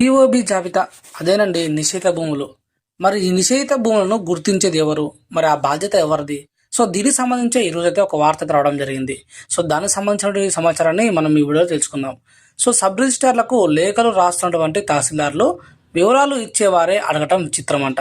POB జాబితా. అదేనండి నిషేధ భూములు. మరి ఈ నిషేధిత భూములను గుర్తించేది ఎవరు? మరి ఆ బాధ్యత ఎవరిది? సో దీనికి సంబంధించి ఈరోజు అయితే ఒక వార్త రావడం జరిగింది. సో దానికి సంబంధించిన సమాచారాన్ని మనం ఈ వీడియోలో తెలుసుకుందాం. సో సబ్ రిజిస్టార్లకు లేఖలు రాస్తున్నటువంటి తహసీల్దార్లు వివరాలు ఇచ్చేవారే అడగటం విచిత్రం అంట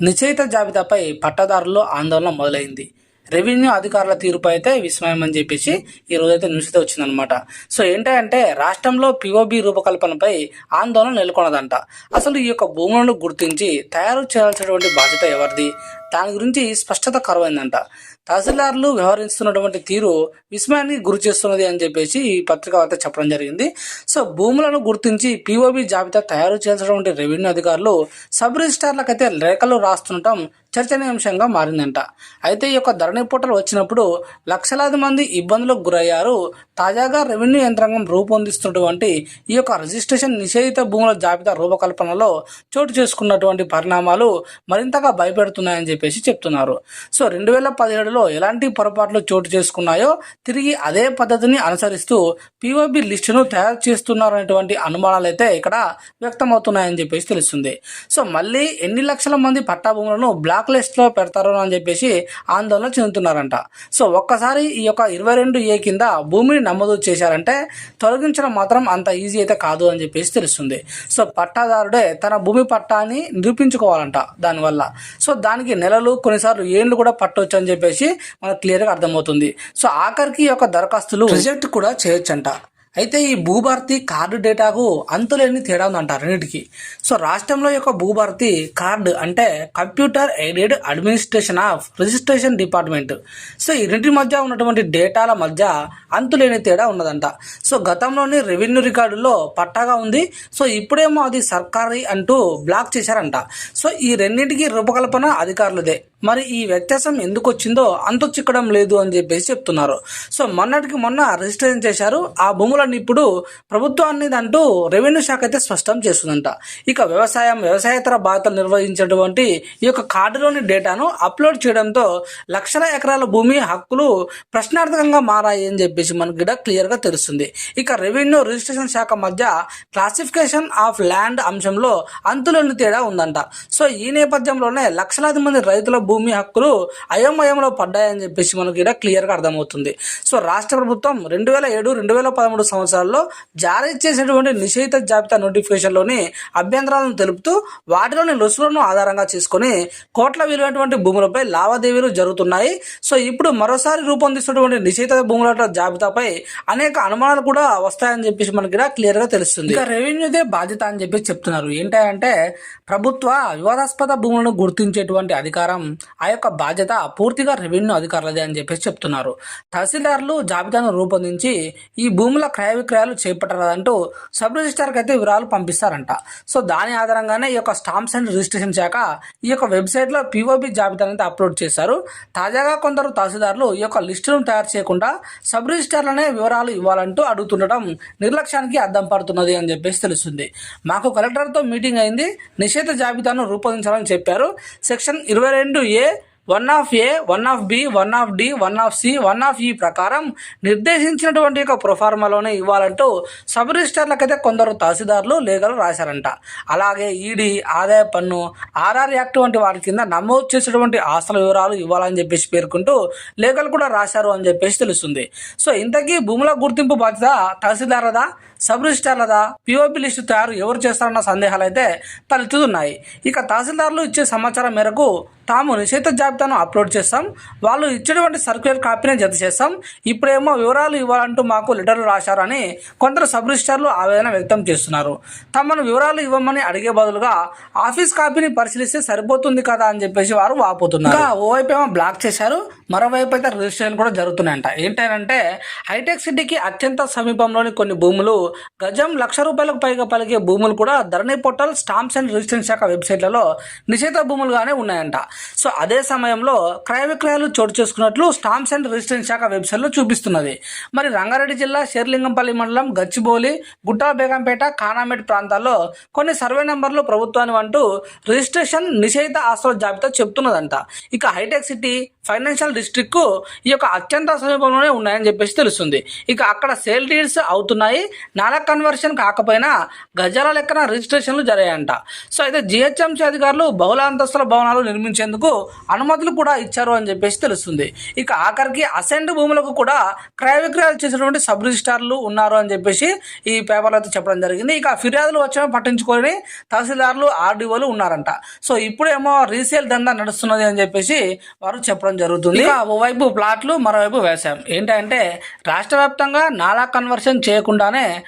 నిశ్చయిత జాబితాపై పట్టదారుల్లో ఆందోళన మొదలైంది. రెవెన్యూ అధికారుల తీరుపై అయితే విస్మయం అని చెప్పేసి ఈ రోజైతే న్యూస్ అయితే వచ్చిందనమాట సో ఏంటంటే రాష్ట్రంలో పిఓబి రూపకల్పనపై ఆందోళన నెలకొన్నదంట. అసలు ఈ యొక్క భూములను గుర్తించి తయారు చేయాల్సినటువంటి బాధ్యత ఎవరిది? దాని గురించి స్పష్టత కరువైందంట. తహసీల్దార్లు వ్యవహరిస్తున్నటువంటి తీరు విస్మయానికి గురి చేస్తున్నది అని చెప్పేసి ఈ పత్రిక వార్త చెప్పడం జరిగింది. సో భూములను గుర్తించి పిఓబి జాబితా తయారు చేసినటువంటి రెవెన్యూ అధికారులు సబ్ రిజిస్టార్లకైతే లేఖలు రాస్తుండటం చర్చనీయాంశంగా మారిందంట. అయితే ఈ యొక్క ధరణి పోర్టల్ వచ్చినప్పుడు లక్షలాది మంది ఇబ్బందులకు గురయ్యారు. తాజాగా రెవెన్యూ యంత్రాంగం రూపొందిస్తున్నటువంటి ఈ యొక్క రిజిస్ట్రేషన్ నిషేధిత భూముల జాబితా రూపకల్పనలో చోటు చేసుకున్నటువంటి పరిణామాలు మరింతగా భయపెడుతున్నాయని చెప్పేసి చెప్తున్నారు. సో రెండు వేల పదిహేడులో ఎలాంటి పొరపాట్లు చోటు చేసుకున్నాయో తిరిగి అదే పద్ధతిని అనుసరిస్తూ పిఓబి లిస్టును తయారు చేస్తున్నారనేటువంటి అనుమానాలు అయితే ఇక్కడ వ్యక్తమవుతున్నాయని చెప్పేసి తెలుస్తుంది. సో మళ్ళీ ఎన్ని లక్షల మంది పట్టా భూములను బ్లాక్ బ్లాక్ లిస్ట్లో పెడతారు అని చెప్పేసి ఆందోళన చెందుతున్నారంట. సో ఒక్కసారి ఈ యొక్క ఇరవై రెండు ఏ కింద భూమిని నమోదు చేశారంటే తొలగించడం మాత్రం అంత ఈజీ అయితే కాదు అని చెప్పేసి తెలుస్తుంది. సో పట్టాదారుడే తన భూమి పట్టాన్ని నిరూపించుకోవాలంట దానివల్ల. సో దానికి నెలలు కొన్నిసార్లు ఏళ్ళు కూడా పట్టవచ్చు అని చెప్పేసి మనకు క్లియర్గా అర్థమవుతుంది. సో ఆఖరికి ఈ యొక్క దరఖాస్తులు రిజెక్ట్ కూడా చేయొచ్చంట. అయితే ఈ భూభారతి కార్డు డేటాకు అంతులేని తేడా ఉందంటారు రెండింటికి. సో రాష్ట్రంలో యొక్క భూభారతి కార్డు అంటే computer aided administration of registration department. So ఈ రెండింటి మధ్య ఉన్నటువంటి డేటాల మధ్య అంతులేని తేడా ఉన్నదంట. సో గతంలోని రెవెన్యూ రికార్డులో పట్టాగా ఉంది. సో ఇప్పుడేమో అది సర్కారీ అంటూ బ్లాక్ చేశారంట. సో ఈ రెండింటికి రూపకల్పన అధికారులదే. మరి ఈ వ్యత్యాసం ఎందుకు వచ్చిందో అంతు చిక్కడం లేదు అని చెప్పేసి చెప్తున్నారు. సో మొన్నటికి మొన్న రిజిస్ట్రేషన్ చేశారు. ఆ భూములన్నీ ఇప్పుడు ప్రభుత్వాన్ని అంటూ రెవెన్యూ శాఖ అయితే స్పష్టం చేస్తుందంట. ఇక వ్యవసాయం వ్యవసాయేతర బాధలు నిర్వహించినటువంటి ఈ యొక్క కార్డులోని డేటాను అప్లోడ్ చేయడంతో లక్షల ఎకరాల భూమి హక్కులు ప్రశ్నార్థకంగా మారాయి అని చెప్పేసి మనకి కూడా క్లియర్గా తెలుస్తుంది. ఇక రెవెన్యూ రిజిస్ట్రేషన్ శాఖ మధ్య క్లాసిఫికేషన్ ఆఫ్ ల్యాండ్ అంశంలో అంతులేని తేడా ఉందంట. సో ఈ నేపథ్యంలోనే లక్షలాది మంది రైతుల భూమి హక్కులు అయోమయంలో పడ్డాయని చెప్పేసి మనకి ఇక్కడ క్లియర్గా అర్థమవుతుంది. సో రాష్ట్ర ప్రభుత్వం రెండు వేల ఏడు రెండు వేల పదమూడు సంవత్సరాల్లో జారీ చేసినటువంటి నిషేధిత జాబితా నోటిఫికేషన్లోని అభ్యంతరాలను తెలుపుతూ వాటిలోని రుసులను ఆధారంగా చేసుకుని కోట్ల విలువైనటువంటి భూములపై లావాదేవీలు జరుగుతున్నాయి. సో ఇప్పుడు మరోసారి రూపొందిస్తున్నటువంటి నిషేధిత భూముల జాబితాపై అనేక అనుమానాలు కూడా వస్తాయని చెప్పేసి మనకి ఇక్కడ క్లియర్గా తెలుస్తుంది. రెవెన్యూదే బాధ్యత అని చెప్పేసి చెప్తున్నారు. ఏంటంటే ప్రభుత్వ వివాదాస్పద భూములను గుర్తించేటువంటి అధికారం ఆ యొక్క బాధ్యత పూర్తిగా రెవెన్యూ అధికారులదే అని చెప్పేసి చెప్తున్నారు. తహసీల్దార్లు జాబితాను రూపొందించి ఈ భూముల క్రయ విక్రయాలు చేపట్టరాదంటూ సబ్ రిజిస్టార్కి అయితే వివరాలు పంపిస్తారంట. సో దాని ఆధారంగానే ఈ యొక్క స్టాంప్స్ అండ్ రిజిస్ట్రేషన్ శాఖ ఈ యొక్క వెబ్సైట్లో పిఓబి జాబితాను అయితే అప్లోడ్ చేశారు. తాజాగా కొందరు తహసీల్దారులు ఈ యొక్క లిస్టును తయారు చేయకుండా సబ్ రిజిస్టార్లనే వివరాలు ఇవ్వాలంటూ అడుగుతుండటం నిర్లక్ష్యానికి అద్దం పడుతున్నది అని చెప్పేసి తెలుస్తుంది. మాకు కలెక్టర్తో మీటింగ్ అయింది. నిషేధ జాబితాను రూపొందించాలని చెప్పారు. సెక్షన్ ఇరవై రెండు A one of A one of B one of D one of C one of ఈ ప్రకారం నిర్దేశించినటువంటి యొక్క ప్రొఫార్మాలోనే ఇవ్వాలంటూ సబ్ రిజిస్టర్లకైతే కొందరు తహసీల్దార్లు లేఖలు రాశారంట. అలాగే ఈడీ ఆదాయ పన్ను ఆర్ఆర్ యాక్ట్ వంటి వాటి కింద నమోదు చేసినటువంటి ఆస్తుల వివరాలు ఇవ్వాలని చెప్పేసి పేర్కొంటూ లేఖలు కూడా రాశారు అని చెప్పేసి తెలుస్తుంది. సో ఇంతకీ భూముల గుర్తింపు బాధ్యత తహసీల్దారదా? సబ్ రిజిస్టార్లదా పిఓపి లిస్టు తయారు ఎవరు చేస్తారన్న సందేహాలు అయితే తలెత్తుతున్నాయి. ఇక తహసీల్దారులు ఇచ్చే సమాచారం మేరకు తాము నిషేధ జాబితాను అప్లోడ్ చేస్తాం. వాళ్ళు ఇచ్చినటువంటి సర్క్యులర్ కాపీని జత చేస్తాం. ఇప్పుడేమో వివరాలు ఇవ్వాలంటూ మాకు లెటర్లు రాశారని కొందరు సబ్ రిజిస్టార్లు ఆవేదన వ్యక్తం చేస్తున్నారు. తమను వివరాలు ఇవ్వమని అడిగే బదులుగా ఆఫీస్ కాపీని పరిశీలిస్తే సరిపోతుంది కదా అని చెప్పేసి వారు వాపోతున్నారు. ఓవైపు ఏమో బ్లాక్ చేశారు. మరోవైపు అయితే రిజిస్ట్రేషన్ కూడా జరుగుతున్నాయంట. ఏంటంటే హైటెక్ సిటీకి అత్యంత సమీపంలోని కొన్ని భూములు గజం లక్ష రూపాయలకు పైగా పలికే భూములు కూడా Dharani portal stamps and registration శాఖ వెబ్సైట్లలో నిషేధ భూములుగానే ఉన్నాయంట. సో అదే సమయంలో క్రయ విక్రయాలు చోటు చేసుకున్నట్లు స్టాంప్స్ అండ్ రిజిస్ట్రేషన్ శాఖ వెబ్సైట్లో చూపిస్తున్నది. మరి రంగారెడ్డి జిల్లా షేర్లింగంపల్లి మండలం గచ్చిబౌలి గుట్టా బేగంపేట కానామేట్ ప్రాంతాల్లో కొన్ని సర్వే నెంబర్లు ప్రభుత్వాన్ని అంటూ రిజిస్ట్రేషన్ నిషేధ ఆస్తుల జాబితా చెప్తున్నదంట. ఇక హైటెక్ సిటీ ఫైనాన్షియల్ డిస్ట్రిక్ట్ ఈ యొక్క అత్యంత సమీపంలోనే ఉన్నాయని చెప్పేసి తెలుస్తుంది. ఇక అక్కడ సేల్ డీల్స్ అవుతున్నాయి. నాలా కన్వర్షన్ కాకపోయినా గజాల లెక్కన రిజిస్ట్రేషన్లు జరిగాయంట. సో అయితే జిహెచ్ఎంసీ అధికారులు బహుళ అంతస్తుల భవనాలు నిర్మించేందుకు అనుమతులు కూడా ఇచ్చారు అని చెప్పేసి తెలుస్తుంది. ఇక ఆఖరికి అసెండ్ భూములకు కూడా క్రయ విక్రయాలు చేసినటువంటి సబ్ రిజిస్టార్లు ఉన్నారు అని చెప్పేసి ఈ పేపర్లో అయితే చెప్పడం జరిగింది. ఇక ఫిర్యాదులు వచ్చామో పట్టించుకొని తహసీల్దార్లు ఆర్డీఓలు ఉన్నారంట. సో ఇప్పుడేమో రీసేల్ దందా నడుస్తున్నది అని చెప్పేసి వారు చెప్పడం జరుగుతుంది. ఓవైపు ప్లాట్లు మరోవైపు వ్యవసాయం. ఏంటంటే రాష్ట్ర వ్యాప్తంగా నాలా కన్వర్షన్ చేయకుండానే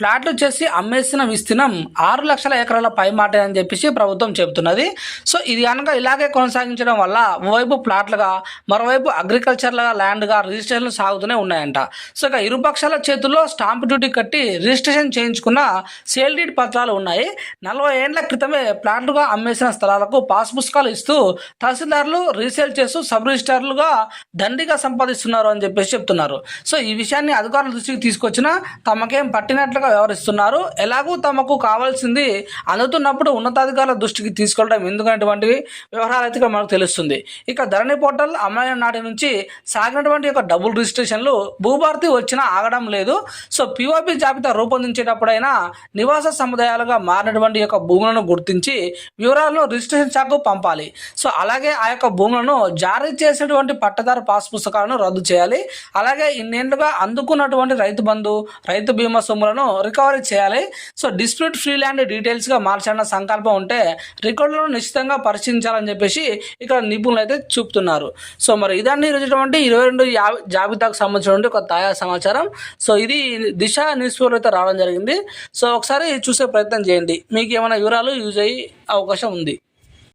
ప్లాట్లు చేసి అమ్మేసిన విస్తీర్ణం ఆరు లక్షల ఎకరాల పై మాట అని చెప్పేసి ప్రభుత్వం చెబుతున్నది. సో ఇది కనుక ఇలాగే కొనసాగించడం వల్ల ఓవైపు ప్లాట్లుగా మరోవైపు అగ్రికల్చర్లుగా ల్యాండ్గా రిజిస్ట్రేషన్లు సాగుతూనే ఉన్నాయంట. సో ఇక ఇరుపక్షాల చేతుల్లో స్టాంప్ డ్యూటీ కట్టి రిజిస్ట్రేషన్ చేయించుకున్న సేల్ డీడ్ పత్రాలు ఉన్నాయి. నలభై ఏండ్ల క్రితమే ప్లాట్లుగా అమ్మేసిన స్థలాలకు పాస్ పుస్తకాలు ఇస్తూ తహసీల్దారులు రీసేల్ చేస్తూ సబ్ రిజిస్టార్లుగా దండిగా సంపాదిస్తున్నారు అని చెప్పేసి చెప్తున్నారు. సో ఈ విషయాన్ని అధికారుల దృష్టికి తీసుకొచ్చినా తమకేం పట్టినట్లు పట్టినట్లుగా వ్యవహరిస్తున్నారు ఎలాగూ తమకు కావాల్సింది అందుతున్నప్పుడు ఉన్నతాధికారుల దృష్టికి తీసుకెళ్ళడం ఎందుకనేటువంటి వ్యవహారాలు అయితే మనకు తెలుస్తుంది. ఇక ధరణి పోర్టల్ అమలైన నాటి నుంచి సాగినటువంటి యొక్క డబుల్ రిజిస్ట్రేషన్లు భూభారతి వచ్చినా ఆగడం లేదు. సో పిఓపి జాబితా రూపొందించేటప్పుడైనా నివాస సముదాయాలుగా మారినటువంటి యొక్క భూములను గుర్తించి వివరాలను రిజిస్ట్రేషన్ శాఖకు పంపాలి. సో అలాగే ఆ యొక్క భూములను జారీ చేసేటువంటి పట్టదారు పాస్ పుస్తకాలను రద్దు చేయాలి. అలాగే ఇన్నేళ్ళుగా అందుకున్నటువంటి రైతు బంధు రైతు బీమా సొమ్ములను రికవరీ చేయాలి. సో డిస్ప్యూట్ ఫ్రీ ల్యాండ్ డీటెయిల్స్గా మార్చాలన్న సంకల్పం ఉంటే రికార్డులను నిశ్చితంగా పరిశీలించాలని చెప్పేసి ఇక్కడ నిపుణులు అయితే చూపుతున్నారు. సో మరి ఇదాన్ని ఈరోజుటువంటి ఇరవై రెండు జాబితాకు సంబంధించినటువంటి ఒక తాజా సమాచారం. సో ఇది దిశ న్యూస్ పేపర్ అయితే రావడం జరిగింది. సో ఒకసారి చూసే ప్రయత్నం చేయండి. మీకు ఏమైనా వివరాలు యూజ్ అయ్యే అవకాశం ఉంది.